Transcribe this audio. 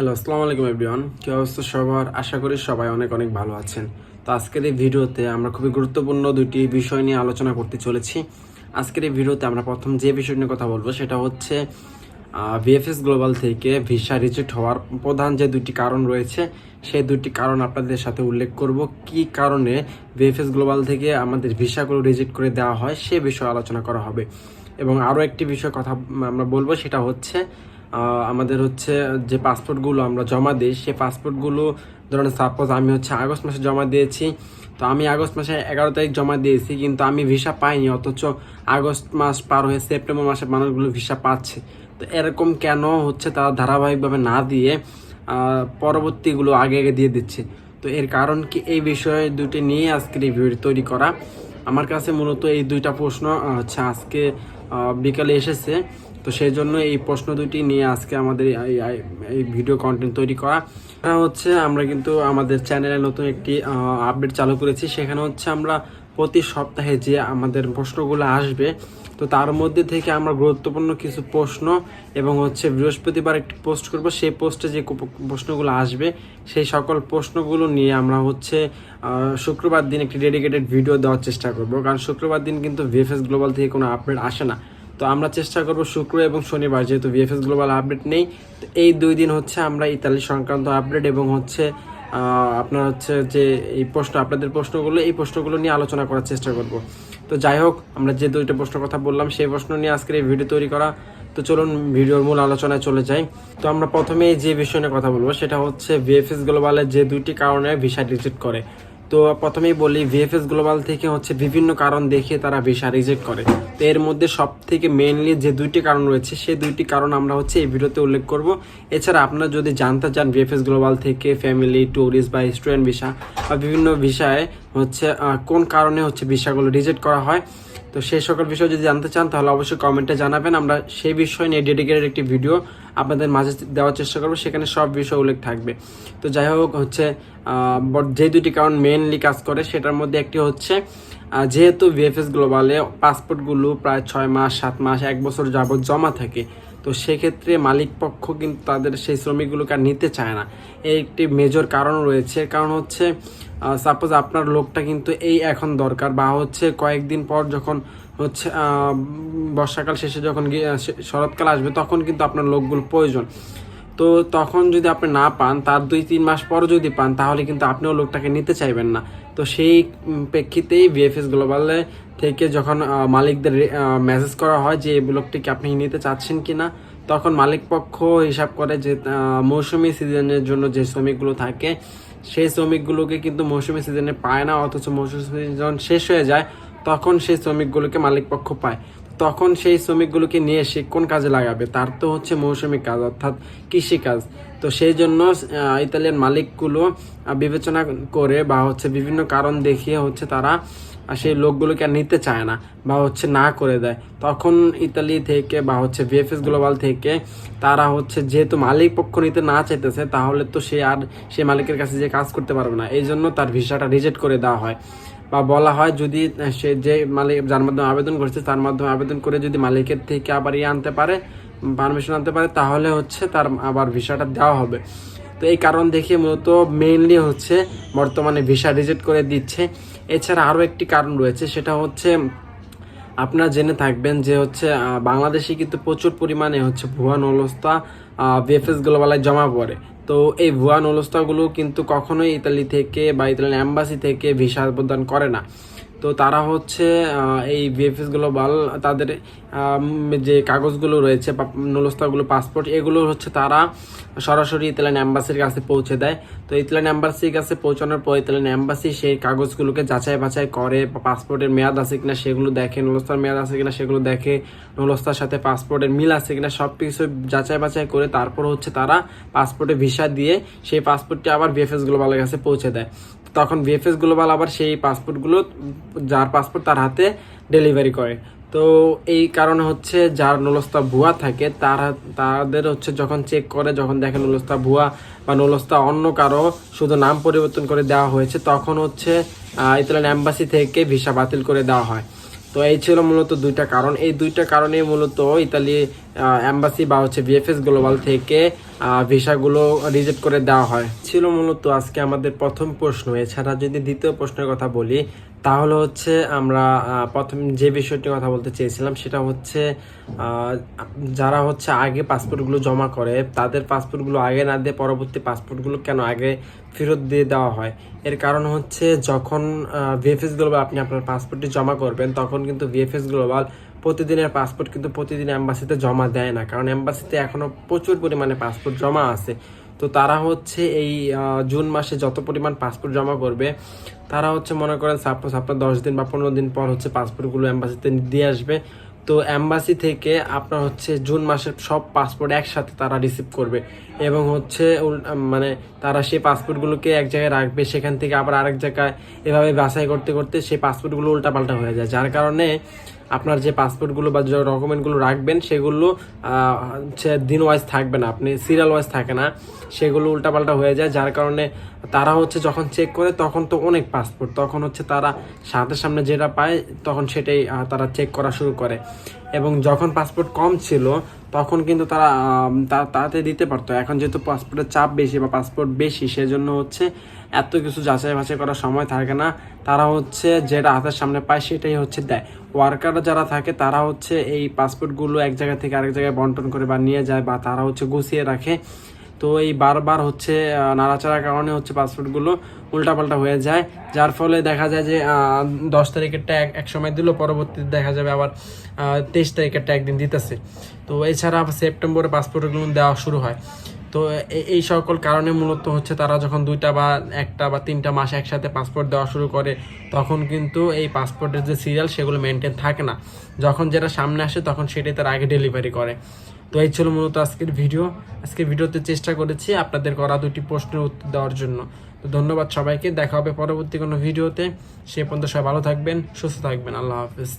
Hello, আসসালামু আলাইকুম everyone. কী অবস্থা সবার? আশা করি সবাই অনেক অনেক ভালো আছেন। তো আজকের এই ভিডিওতে আমরা খুবই গুরুত্বপূর্ণ দুইটি বিষয় নিয়ে আলোচনা করতে চলেছি। আজকের এই ভিডিওতে আমরা প্রথম যে বিষয় নিয়ে কথা বলব, সেটা হচ্ছে ভিএফএস গ্লোবাল থেকে ভিসা রিজেক্ট হওয়ার প্রধান যে দুটি কারণ রয়েছে, সেই দুটি কারণ আপনাদের সাথে উল্লেখ করব। কি কারণে ভিএফএস গ্লোবাল থেকে আমাদের ভিসাগুলো রিজেক্ট করে দেওয়া হয়, সে বিষয়ে আলোচনা করা হবে। এবং আরও একটি বিষয় কথা আমরা বলব, সেটা হচ্ছে আমাদের হচ্ছে যে পাসপোর্টগুলো আমরা জমা দিই, সেই পাসপোর্টগুলো, ধরুন সাপোজ আমি হচ্ছে আগস্ট মাসে জমা দিয়েছি, তো আমি আগস্ট মাসে এগারো তারিখ জমা দিয়েছি, কিন্তু আমি ভিসা পাইনি, অথচ আগস্ট মাস পার হয়ে সেপ্টেম্বর মাসে মানুষগুলো ভিসা পাচ্ছে। তো এরকম কেন হচ্ছে তারা ধারাবাহিকভাবে না দিয়ে পরবর্তীগুলো আগে আগে দিয়ে দিচ্ছে? তো এর কারণ কি? এই বিষয়ে দুটি নিয়ে আজকের এই ভিডিও তৈরি করা। আমার কাছে মূলত এই দুইটা প্রশ্ন হচ্ছে আজকে বিকালে এসেছে। তো সেই জন্য এই প্রশ্ন দুটি নিয়ে আজকে আমাদের এই ভিডিও কন্টেন্ট তৈরি করা। হচ্ছে আমরা কিন্তু আমাদের চ্যানেলে নতুন একটি আপডেট চালু করেছি। সেখানে হচ্ছে আমরা প্রতি সপ্তাহে যে আমাদের প্রশ্নগুলো আসবে, তো তার মধ্যে থেকে আমরা গুরুত্বপূর্ণ কিছু প্রশ্ন এবং হচ্ছে বৃহস্পতিবার একটি পোস্ট করব। সেই পোস্টে যে প্রশ্নগুলো আসবে, সেই সকল প্রশ্নগুলো নিয়ে আমরা হচ্ছে শুক্রবার দিন একটি ডেডিকেটেড ভিডিও দেওয়ার চেষ্টা করব। কারণ শুক্রবার দিন কিন্তু ভিএফএস গ্লোবাল থেকে কোনো আপডেট আসে না। তো আমরা চেষ্টা করব শুক্র এবং শনিবার, যেহেতু ভিএফএস গ্লোবাল আপডেট নেই, তো এই দুই দিন হচ্ছে আমরা ইতালি সংক্রান্ত আপডেট এবং হচ্ছে আপনার হচ্ছে যে এই প্রশ্ন, আপনাদের প্রশ্নগুলো, এই প্রশ্নগুলো নিয়ে আলোচনা করার চেষ্টা করব। তো যাই হোক, আমরা যে দুইটা প্রশ্ন কথা বললাম, সেই প্রশ্ন নিয়ে আজকের এই ভিডিও তৈরি করা। তো চলুন ভিডিওর মূল আলোচনায় চলে যাই। তো আমরা প্রথমে যে বিষয় নিয়ে কথা বলব, সেটা হচ্ছে ভিএফএস গ্লোবালের যে দুইটি কারণে ভিসা রিজেক্ট করে। তো প্রথমেই বলি ভিএফএস গ্লোবাল থেকে হচ্ছে বিভিন্ন কারণ দেখে তারা ভিসা রিজেক্ট করে। তো এর মধ্যে সব থেকে মেনলি যে দুইটি কারণ রয়েছে, সেই দুইটি কারণ আমরা হচ্ছে এই ভিডিওতে উল্লেখ করব। এছাড়া আপনারা যদি জানতে চান ভিএফএস গ্লোবাল থেকে ফ্যামিলি ট্যুরিস্ট বা স্টুডেন্ট ভিসা বা বিভিন্ন ভিসায় হচ্ছে কোন কারণে হচ্ছে ভিসাগুলো রিজেক্ট করা হয় তো সেই সকল বিষয় যদি জানতে চান, তাহলে অবশ্যই কমেন্টে জানাবেন। আমরা সেই বিষয় নিয়ে ডেডিকেটেড একটি ভিডিও আপনাদের মাঝে দেওয়ার চেষ্টা করব, সেখানে সব বিষয় উল্লেখ থাকবে। তো যাই হোক, হচ্ছে যে দুটি কারণ মেনলি কাজ করে, সেটার মধ্যে একটি হচ্ছে যেহেতু ভিএফএস গ্লোবালে পাসপোর্টগুলো প্রায় ছয় মাস, সাত মাস, এক বছর যাবত জমা থাকে, তো সেক্ষেত্রে মালিক পক্ষ কিন্তু তাদের সেই শ্রমিকগুলোকে আর নিতে চায় না। এই একটি মেজর কারণ রয়েছে। কারণ হচ্ছে সাপোজ আপনার লোকটা কিন্তু এই এখন দরকার বা হচ্ছে কয়েকদিন পর যখন হচ্ছে বর্ষাকাল শেষে যখন শরৎকাল আসবে তখন কিন্তু আপনার লোকগুলো প্রয়োজন। তো তখন যদি আপনি না পান, তার দুই তিন মাস পর যদি পান, তাহলে কিন্তু আপনিও লোকটাকে নিতে চাইবেন না। তো সেই প্রেক্ষিতেই বিএফএস গ্লোবালে থেকে যখন মালিকদের মেসেজ করা হয় যে, এই লোকটিকে আপনি নিতে চাচ্ছেন কি না তখন মালিক পক্ষ হিসাব করে যে মৌসুমী সিজনের জন্য যে শ্রমিকগুলো থাকে, সেই শ্রমিকগুলোকে কিন্তু মৌসুমী সিজনে পায় না, অথচ মৌসুমী সিজন শেষ হয়ে যায়, তখন সেই শ্রমিকগুলোকে মালিক পক্ষ পায়। তখন সেই শ্রমিকগুলোকে নিয়ে সে কোন কাজে লাগাবে? তার তো হচ্ছে মৌসুমী কাজ, অর্থাৎ কৃষি কাজ। তো সেই জন্য ইতালিয়ান মালিকগুলো বিবেচনা করে বা হচ্ছে বিভিন্ন কারণ দেখিয়ে হচ্ছে তারা আহ, সেই লোকগুলোকে আর নিতে চায় না বা হচ্ছে না করে দেয়। তখন ইতালি থেকে বা হচ্ছে ভিএফএস গ্লোবাল থেকে তারা হচ্ছে যেহেতু মালিক পক্ষ নিতে না চাইতেছে তাহলে তো সে আর সে মালিকের কাছে যে কাজ করতে পারবে না। এই জন্য তার ভিসাটা রিজেক্ট করে দেওয়া হয়। বা বলা হয় যদি সে যে মালিক যার মাধ্যমে আবেদন করছে তার মাধ্যমে আবেদন করে যদি মালিকের থেকে আবার ইয়ে আনতে পারে পারমিশন আনতে পারে তাহলে হচ্ছে তার আবার ভিসাটা দেওয়া হবে। তো এই কারণ দেখে মূলত মেইনলি হচ্ছে বর্তমানে ভিসা রিজেক্ট করে দিচ্ছে। এছাড়া আরও একটি কারণ রয়েছে, সেটা হচ্ছে আপনারা জেনে থাকবেন যে হচ্ছে বাংলাদেশে কিন্তু প্রচুর পরিমাণে হচ্ছে ভুয়া নলস্তা বিএফএস গ্লোবালায় জমা পড়ে। তো এই ভুয়া নলস্তাগুলো কিন্তু কখনোই ইতালি থেকে বা ইতালিয়ান অ্যাম্বাসি থেকে ভিসা প্রদান করে না। তো তারা হচ্ছে এই বিএফএস গ্লোবাল তাদের যে কাগজগুলো রয়েছে নলস্তাগুলো পাসপোর্ট এগুলো হচ্ছে তারা সরাসরি ইতালিয়ান অ্যাম্বাসির কাছে পৌঁছে দেয়। তো ইতালিয়ান অ্যাম্বাসির কাছে পৌঁছানোর পর ইতালিয়ান অ্যাম্বাসি সেই কাগজগুলোকে যাচাই বাছাই করে পাসপোর্টের মেয়াদ আছে কিনা সেগুলো দেখে নলস্তার মেয়াদ আছে কিনা সেগুলো দেখে নলস্তার সাথে পাসপোর্টের মিল আছে কিনা সব কিছু যাচাই বাছাই করে তারপর হচ্ছে তারা পাসপোর্টে ভিসা দিয়ে সেই পাসপোর্টটি আবার বিএফএস গ্লোবালের কাছে পৌঁছে দেয়। তখন বিএফএস গ্লোবাল আবার সেই পাসপোর্টগুলো যার পাসপোর্ট তার হাতে ডেলিভারি করে। তো এই কারণে হচ্ছে যার নলস্তা ভুয়া থাকে, তারা তাদের হচ্ছে যখন চেক করে, যখন দেখে নলস্তা ভুয়া বা নলস্তা অন্য কারও শুধু নাম পরিবর্তন করে দেওয়া হয়েছে, তখন হচ্ছে ইতালিয়ান অ্যাম্বাসি থেকে ভিসা বাতিল করে দেওয়া হয়। তো এই ছিল মূলত দুইটা কারণ। এই দুইটা কারণে মূলত ইতালি অ্যাম্বাসি বা হচ্ছে বিএফএস গ্লোবাল থেকে ভিসাগুলো রিজেক্ট করে দেওয়া হয়। ছিল মূলত আজকে আমাদের প্রথম প্রশ্ন। এছাড়া যদি দ্বিতীয় প্রশ্নের কথা বলি, তাহলে হচ্ছে আমরা প্রথম যে বিষয়টি কথা বলতে চেয়েছিলাম, সেটা হচ্ছে যারা হচ্ছে আগে পাসপোর্টগুলো জমা করে, তাদের পাসপোর্টগুলো আগে না দিয়ে পরবর্তী পাসপোর্টগুলো কেন আগে ফেরত দিয়ে দেওয়া হয়? এর কারণ হচ্ছে যখন ভিএফএস গ্লোবাল আপনি আপনার পাসপোর্টটি জমা করবেন, তখন কিন্তু ভিএফএস গ্লোবাল প্রতিদিনের পাসপোর্ট কিন্তু প্রতিদিন অ্যাম্বাসিতে জমা দেয় না। কারণ অ্যাম্বাসিতে এখনও প্রচুর পরিমাণে পাসপোর্ট জমা আছে। তো তারা হচ্ছে এই জুন মাসে যত পরিমাণ পাসপোর্ট জমা করবে, তারা হচ্ছে মনে করেন সাপোজ আপনার দশ দিন বা পনেরো দিন পর হচ্ছে পাসপোর্টগুলো অ্যাম্বাসিতে দিয়ে আসবে। তো অ্যাম্বাসি থেকে আপনার হচ্ছে জুন মাসের সব পাসপোর্ট একসাথে তারা রিসিভ করবে। এবং হচ্ছে মানে তারা সেই পাসপোর্টগুলোকে এক জায়গায় রাখবে, সেখান থেকে আবার আরেক জায়গায় এভাবে বাছাই করতে করতে সেই পাসপোর্টগুলো উল্টাপাল্টা হয়ে যায়। যার কারণে আপনার যে পাসপোর্টগুলো বা যে ডকুমেন্টগুলো রাখবেন, সেগুলো হচ্ছে দিন ওয়াইজ থাকবে না। আপনি সিরিয়াল ওয়াইজ থাকে না। সেগুলো উল্টাপাল্টা হয়ে যায়। যার কারণে তারা হচ্ছে যখন চেক করে, তখন তো অনেক পাসপোর্ট তখন হচ্ছে তারা সাথে সামনে যেটা পায়, তখন সেটাই তারা চেক করা শুরু করে। এবং যখন পাসপোর্ট কম ছিল তখন কিন্তু তারা তাড়াতাড়ি দিতে পারতো। এখন যেহেতু পাসপোর্টের চাপ বেশি বা পাসপোর্ট বেশি, সেজন্য হচ্ছে এত কিছু যাচাই বাছাই করার সময় থাকে না। তারা হচ্ছে যেটা হাতের সামনে পায় সেটাই হচ্ছে দেয়। ওয়ার্কার যারা থাকে, তারা হচ্ছে এই পাসপোর্টগুলো এক জায়গা থেকে আরেক জায়গায় বন্টন করে বা নিয়ে যায় বা তারা হচ্ছে গুছিয়ে রাখে। তো এই বারবার হচ্ছে নাড়াচাড়ার কারণে হচ্ছে পাসপোর্টগুলো উল্টাপাল্টা হয়ে যায়, যার ফলে দেখা যায় যে দশ তারিখেরটা এক এক সময় দিল, পরবর্তীতে দেখা যাবে আবার তেইশ তারিখেরটা একদিন দিতেছে। তো এছাড়া সেপ্টেম্বরে পাসপোর্টগুলো দেওয়া শুরু হয়। তো এই সকল কারণে মূলত হচ্ছে তারা যখন দুইটা বা একটা বা তিনটা মাস একসাথে পাসপোর্ট দেওয়া শুরু করে, তখন কিন্তু এই পাসপোর্টের যে সিরিয়াল সেগুলো মেনটেন থাকে না। যখন যেটা সামনে আসে, তখন সেটাই তারা আগে ডেলিভারি করে। তো এই ছিল মূলত আজকের ভিডিও। আজকের ভিডিওতে চেষ্টা করেছি আপনাদের করা দুটি প্রশ্নের উত্তর দেওয়ার জন্য। তো ধন্যবাদ সবাইকে। দেখা হবে পরবর্তী কোনো ভিডিওতে। সে পর্যন্ত সবাই ভালো থাকবেন, সুস্থ থাকবেন। আল্লাহ হাফিজ।